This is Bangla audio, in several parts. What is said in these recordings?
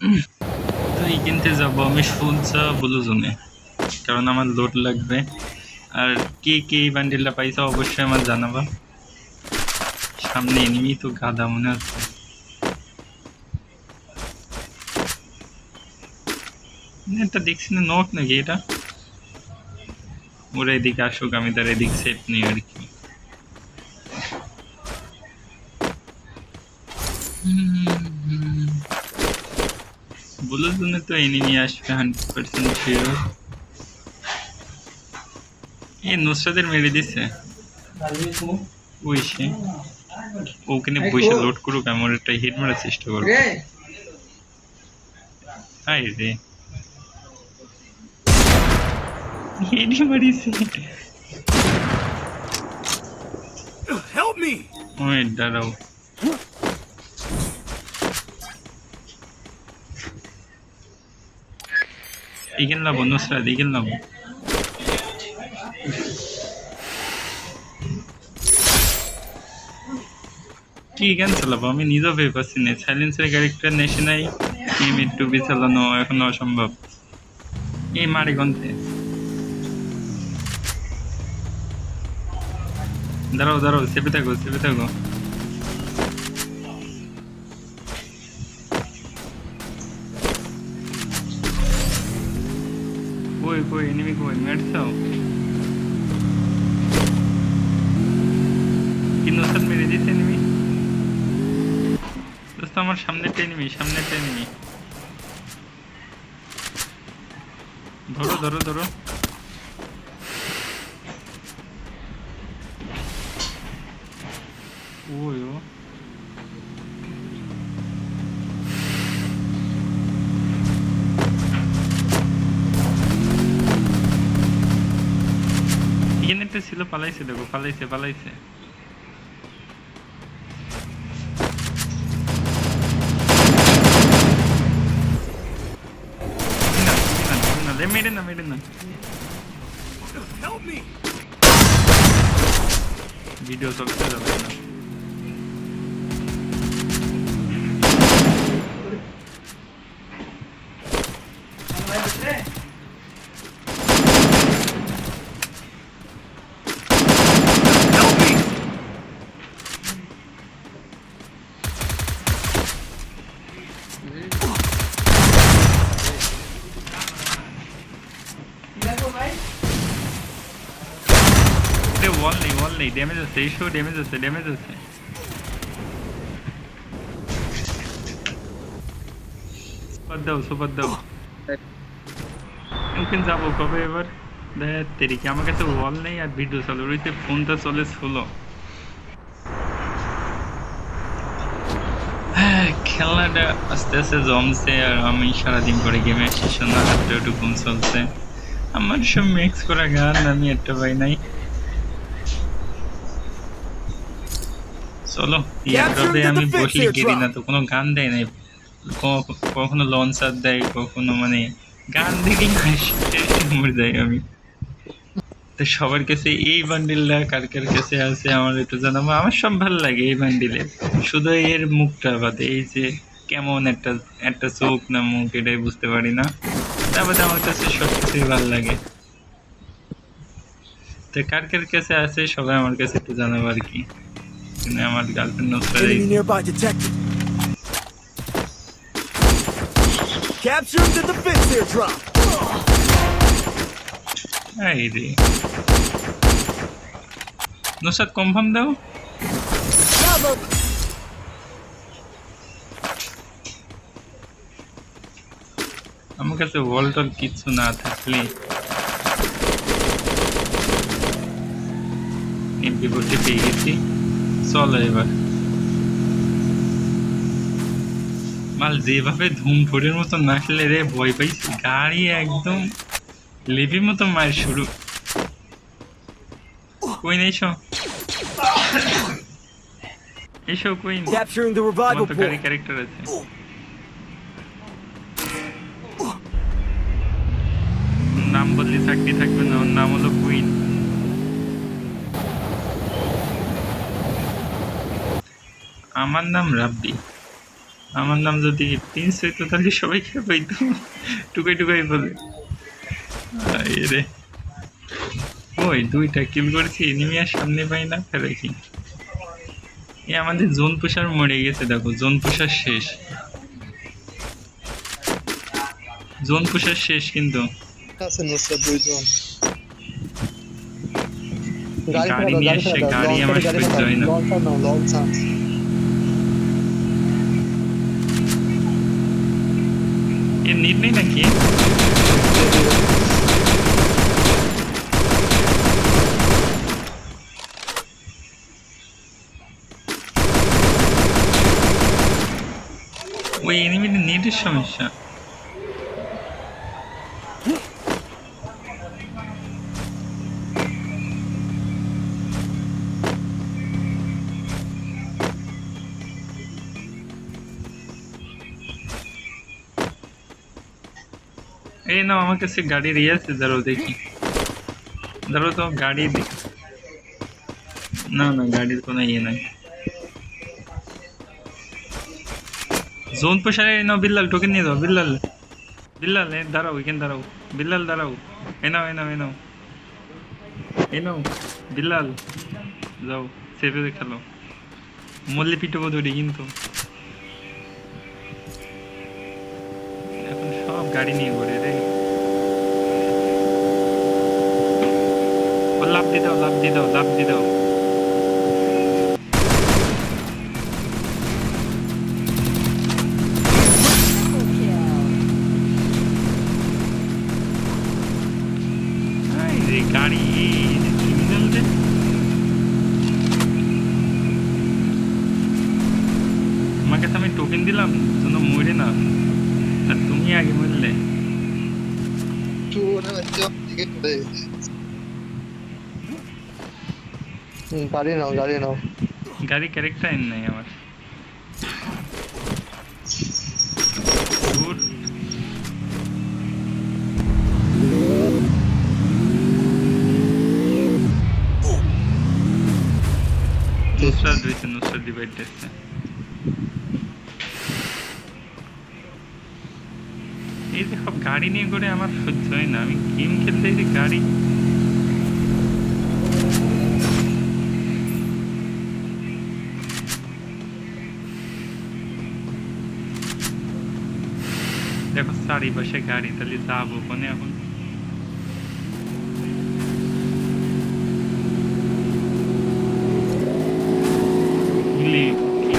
তো এই কিনতে যাব আমি শুনছা ব্লু জোনে কারণ আমার লোড লাগবে আর কে কে এই বান্ডিলটা পাইছে অবশ্যই আমার জানাবা সামনে এনিমি তো গাদা মনে হচ্ছে এটা দেখছি না নট নাকি এটা ওরা এদিকে আসুক আমি তার এদিক সেট নিই আর কি বলো জন্য তো এনিমি আসবে হান্ড্রেড পার্সেন্ট শিওর এ নুসরাতের মেরে দিছে ওই ওখানে বসে লোড করুক আমি ওর একটা হিট মারার চেষ্টা করব হাই রে হেডি মারিছে Help me! ওই দাঁড়াও এগেল নাবো নুসরাত এগেল নাবো কি গান চালাবো? আমি নিজেও ভেবে পাচ্ছি না। সাইলেন্সের ক্যারেক্টার নেশে নাই। এম একটু বি চালানো এখন অসম্ভব। এই মারি গন্তে দাঁড়াও দাঁড়াও, চেপে থাকো চেপে থাকো। কই এনিমি কই মেরছাও কি নসাদ মেরে দিয়েছে এনিমি দোস্ত আমার সামনেটা এনিমি সামনেটা এনিমি ধরো ধরো ধরো ওই ও এখানে একটা ছিল পালাইছে দেখো পালাইছে পালাইছে। মেরে না মেরে ভিডিও চলতে যাবে না me! রে ওয়াল নেই ওয়াল নেই ড্যামেজ আছে এইসব ড্যামেজ আছে ড্যামেজ আছে সুপার দাও সুপার দাও ওখানে যাব কবে এবার দেখ তেরিকে আমার কাছে ওয়াল নেই আর ভিডিও চলে ওইতে ফোনটা চলে হ্যাঁ খেলাটা আস্তে আস্তে জমছে আর আমি সারাদিন করে গেমে সেশন না হাতটা একটু ঘুম চলছে আমার সব মিক্স করা গান আমি একটা পাই নাই চলো আমি বসলে গেলি না তো কোনো গান দেয় নাই কখনো লঞ্চার দেয় কখনো মানে গান দেখে মরে যাই আমি তো সবার কাছে এই বান্ডিলটা কার কার কাছে আছে আমার একটু জানাব আমার সব ভালো লাগে এই বান্ডিলে শুধু এর মুখটা বাদে এই যে কেমন একটা একটা চোখ না মুখ এটাই বুঝতে পারি না তারপরে আমার কাছে সব কিছুই ভালো লাগে তো কার কার কাছে আছে সবাই আমার কাছে একটু জানাব আর কি কিন্তু আমার girlfriend nearby detected. Capturing the defense airdrop. এই রে নসাদ কনফার্ম দাও Cover! আমার কাছে ওয়াল টল কিচ্ছু না থাকলে এমপি করতে পেয়ে গেছি চলো এবার। মাল যেভাবে ধুম ফোরের মতো নাচলে রে ভয় পাইছি গাড়ি একদম লেভির মতো মায়ের শুরু। কই নেই এসো। এসো কই তো গাড়ি. ক্যারেক্টার আছে। নাম বদলে চাকরি থাকবে না ওর নাম হলো কুইন আমার নাম রাব্বি। আমার নাম যদি প্রিন্স হইতো তাহলে সবাই খেয়ে পাইতো টুকাই টুকাই বলে। রে। ওই দুইটা কিল করেছি এনিমিয়ার সামনে পাই না ফেলে কি? এ আমাদের জোন পুষার মরে গেছে দেখো জোন পুষার শেষ। জোন পুষার শেষ কিন্তু। গাড়ি নিয়ে আসছে, গাড়ি আমার সহ্য হয় না। লং চান্স এর নিট নেই নাকি ওই এনিমির নেটের সমস্যা এই না আমার কাছে গাড়ির ইয়ে আছে দাঁড়াও দেখি। দাঁড়াও তো, গাড়ি না না, গাড়ির কোনো ইয়ে নাই। জোন প্রসারে নাও, বিল্লাল টোকেন নিয়ে যাও, বিল্লাল। বিল্লাল, এ, দাঁড়াও এখানে দাঁড়াও। বিল্লাল, দাঁড়াও। এ নাও এ নাও এ নাও। এ নাও, বিল্লাল। যাও সেভে খেলো মল্লি পিটবো ধরি, কিন্তু। এখন সব গাড়ি নিয়ে ঘুরে। গাড়ি ক্রিমিনাল রে তোমাকে তো আমি টোকেন দিলাম যেন মরে না আর তুমি আগে মরলে নাও, গাড়ি নাও। গাড়ি ক্যারেক্টার নাই আমার। নুসরাত রয়েছে নুসরাত ডিভাইড দিচ্ছে এই যে গাড়ি নিয়ে করে আমার সহ্য হয় না, আমি গেম খেলতে যে গাড়ি দেখো, চারিপাশে গাড়ি, তাহলে যাব কোনে এখন গুলি কি?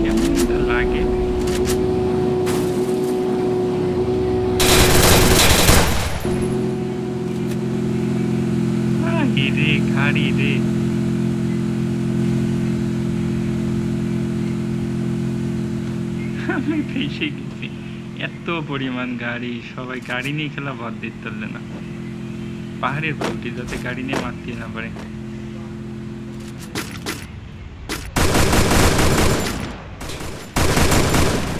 কেমনটা লাগে গাড়ি রে গাড়ি রে ফেসে গেছি এত পরিমাণ গাড়ি, সবাই গাড়ি নিয়ে খেলা বাদ দিতে পারলে না পাহাড়ের বউটি যাতে গাড়ি নিয়ে মারতে না পারে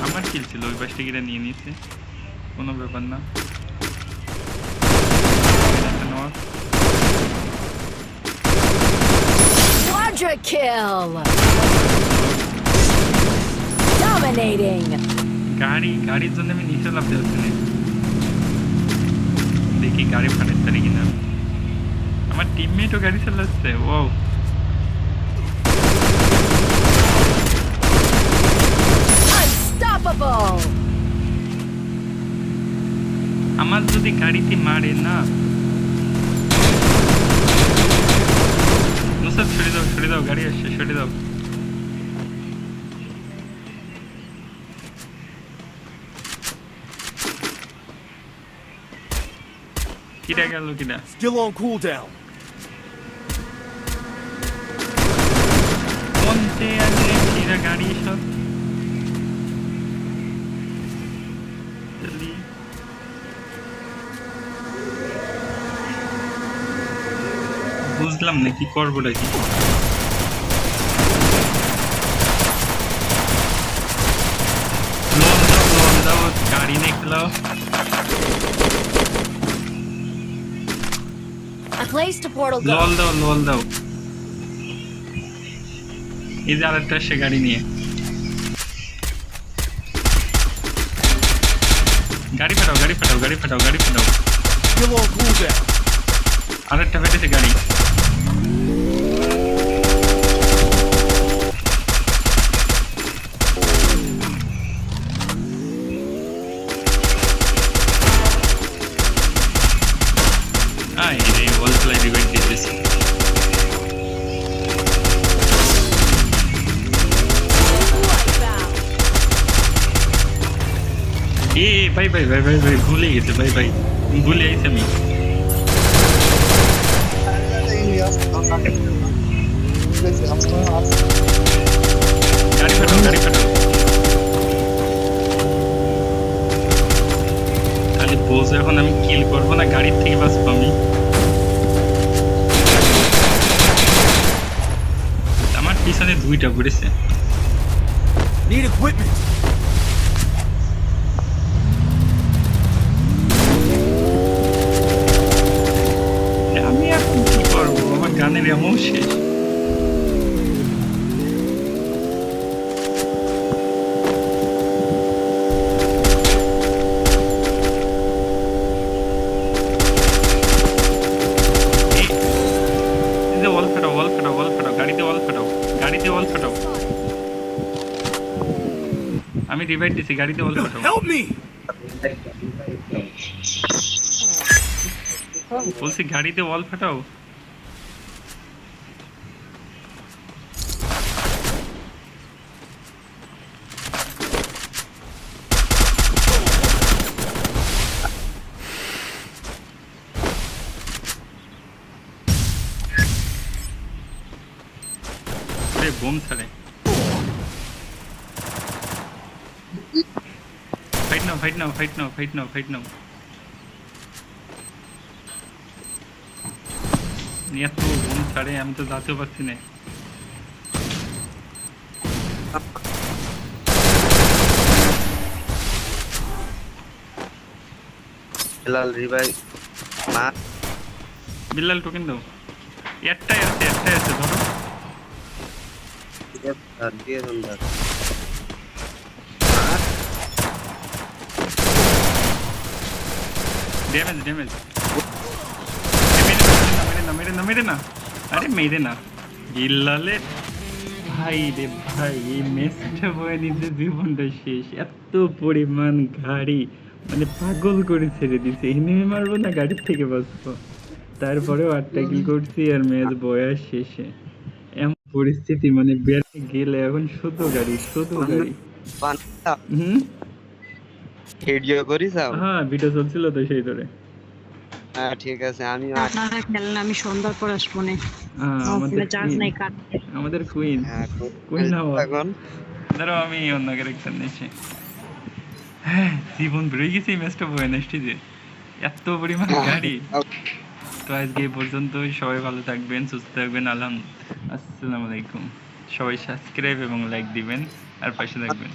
আমার কিল ছিল, ওই পাশটা গিয়ে নিয়ে নিয়েছে কোনো ব্যাপার না। Quadra kill! Dominating! গাড়ি গাড়ির জন্য আমি নিচে লাভতে না। দেখি গাড়ি ফাটাতে পারি কিনা। আমার টিমমেটও গাড়ি চালাচ্ছে ও! আমার যদি গাড়িতে মারে না। নুসাদ সরে দাও সরে দাও গাড়ি আসছে সরে দাও কিরা গেল কিরা Still on cooldown. কোনতে আছে কিরা গাড়ি সব। জলদি বুঝলাম না কি করব নাকি গাড়ি নিয়ে খেলাও Placed a portal gun. লল দাও লল দাও। এই যে আরেকটা সে গাড়ি নিয়ে। গাড়ি ফাটাও গাড়ি ফাটাও গাড়ি ফাটাও গাড়ি ফাটাও। আরেকটা ফেটেছে গাড়ি। এ, ভাই ভাই ভাই ভাই ভাই, ভুলে গেছে, ভাই ভাই, ভুলে আইছি আমি। গাড়ি খালি বোঝ এখন আমি কিল করব না, গাড়ির থেকে বাঁচবো আমি। আমার পিছনে দুইটা পড়েছে Need equipment. Wall ফাটাও। আমি রিভাইড দিছি গাড়িতে wall ফাটাও Help me! বলছি গাড়িতে ওয়াল ফাটাও বোম ছাড়ে fight now fight now fight now fight now fight now এত বোম ছাড়ে আমি তো যাতেও পারছি না। হেলাল রিভাই মা। বিল্লাল টোকেন দাও। একটাই আছে একটাই আছে ধরো। আর ভাই রে ভাই জীবনটা শেষ। এত পরিমাণ গাড়ি মানে পাগল করে ছেড়ে দিছে। এনে মারবো না, গাড়ির থেকে বাঁচবো। তারপরেও আটটা কি করছি আর ম্যাচ বয়ার শেষে। পরিস্থিতি মানে বেড়ে গেলে এখন শুধু গাড়ি শুধু গাড়ি। হুম? ভিডিও করিস হ্যাঁ ভিডিও চলছিল তো সেই ধরে। হ্যাঁ ঠিক আছে আমি আপনারা খেলেন আমি সন্ধ্যার পর আসব না। হ্যাঁ আমাদের চার্জ নাই কাটতে আমাদের কুইন হ্যাঁ নাও। এখন? ধরো আমি অন্য ক্যারেক্টার নিচ্ছি। হ্যাঁ জীবন বেরোয় গেছে এই ম্যাচটা বয়ে নেসটি যে এত পরিমাণ গাড়ি। তো আজকে এই পর্যন্তই। সবাই ভালো থাকবেন সুস্থ থাকবেন। আলহাম আসসালামু আলাইকুম। সবাই সাবস্ক্রাইব এবং লাইক দিবেন আর পাশে থাকবেন।